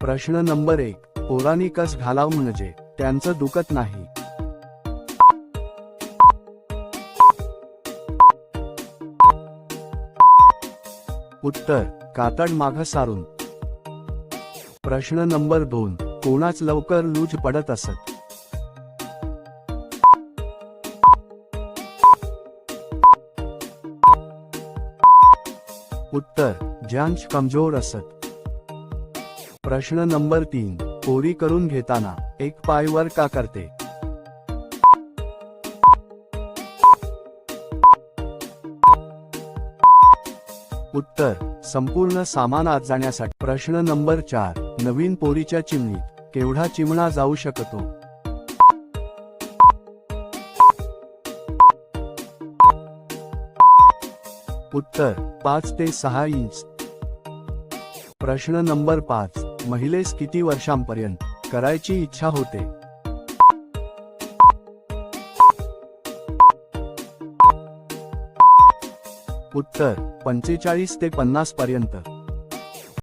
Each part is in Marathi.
प्रश्न नंबर एक पोरांनी कस घालाव म्हणजे? त्यांचं दुखत नाही. उत्तर कातड माघ सारून. प्रश्न नंबर दोन कोणाच लवकर लूज पडत असत? उत्तर ज्यांश कमजोर असत. प्रश्न नंबर तीन. पोरी करून घेताना एक पाय वर का करते? उत्तर संपूर्ण सामान आत जाण्यासाठी प्रश्न नंबर चार. नवीन पोरीच्या चिमणीत केवढा चिमणा जाऊ शकतो? उत्तर पाच ते सहा इंच. प्रश्न नंबर पाच. महिलेस किती वर्षांपर्यंत करायची इच्छा होते? उत्तर पंचेचाळीस ते पन्नास पर्यंत.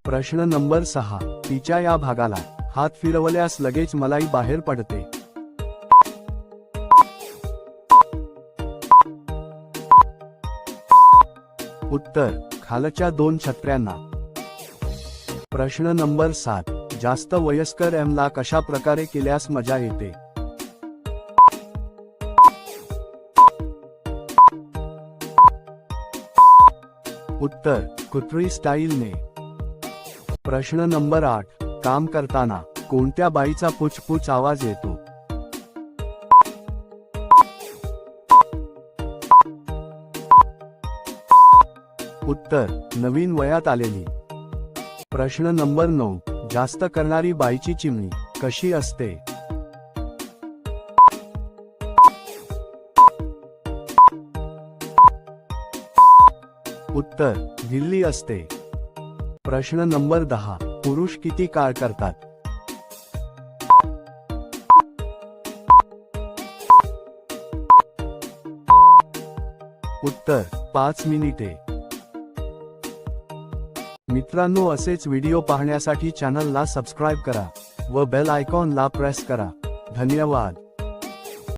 प्रश्न नंबर सहा तिच्या या भागाला हात फिरवल्यास लगेच मलाई बाहेर पडते. उत्तर खालच्या दोन छत्र्यांना प्रश्न नंबर सात. जास्त वयस्कर एमला कशा प्रकारे केल्यास मजा येते? उत्तर कुत्री स्टाईलने. प्रश्न नंबर आठ. काम करताना कोणत्या बाईचा पुचपुच आवाज येतो? उत्तर नवीन वयात आलेली. प्रश्न नंबर नऊ. जास्त करणारी बाईची चिमणी कशी असते? उत्तर दिल्ली असते. प्रश्न नंबर दहा. पुरुष किती काळ करतात? उत्तर पाच मिनिटे. मित्रांनो असेच व्हिडिओ पाहण्यासाठी चॅनलला सबस्क्राईब करा व बेल आयकॉनला प्रेस करा. धन्यवाद.